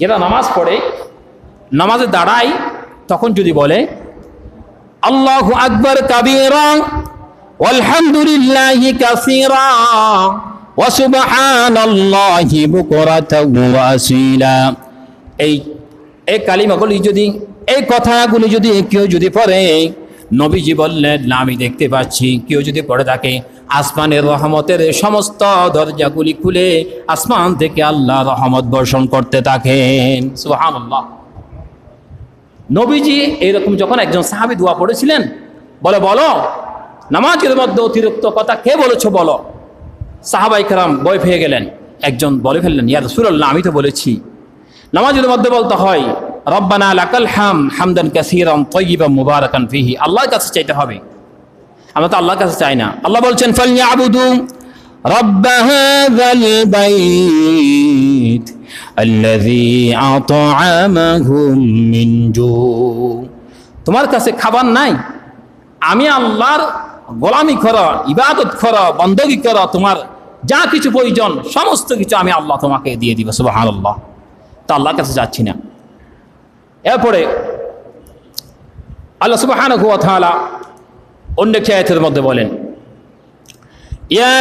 যারা নামাজ পড়ে, নামাজে দাঁড়ায়, তখন যদি বলে, আল্লাহ আকবর কাবীরা আলহামদুলিল্লাহি কাসীরা ওয়া আসীলা। এই এই কালিমাগুলি যদি, এই কথাগুলি যদি কেউ যদি পড়ে, নবীজি বললেন, না, আমি দেখতে পাচ্ছি। কেউ যদি পড়ে থাকে আসমানের রহমতের সমস্ত দরজাগুলি খুলে আসমান থেকে আল্লাহ রহমত বর্ষণ করতে থাকেন। সুবহানাল্লাহ। নবীজি এরকম যখন একজন সাহাবি দোয়া পড়েছিলেন, বলে, বলো, নামাজের মধ্যে অতিরিক্ত কথা কে বলেছ বলো? সাহাবাই কারাম বই পেয়ে গেলেন। একজন বলে ফেললেন, ইয়া রসুল্লাহ আমি তো বলেছি। নামাজের মধ্যে বলতে হয়, রব্বানা লাকাল হাম হামদান কাসিরাম তৈবা মুবারাকান ফিহি। আল্লাহর কাছে চাইতে হবে। আমরা তো আল্লাহর কাছে চাই না আল্লাহ বলছেন ফালিয়াবুদু رب هذا البيت الذي أطعمهم من جوع তোমার কাছে খাবার নাই আমি আল্লাহর গোলামি করো ইবাদত করো বন্দগি করো তোমার যা কিছু প্রয়োজন সমস্ত কিছু আমি আল্লাহ তোমাকে দিয়ে দিব সুবাহান আল্লাহ তা আল্লাহর কাছে যাচ্ছি না এরপরে আল্লাহ সুবাহান অন্য খেয়াতের মধ্যে বলেন ইয়া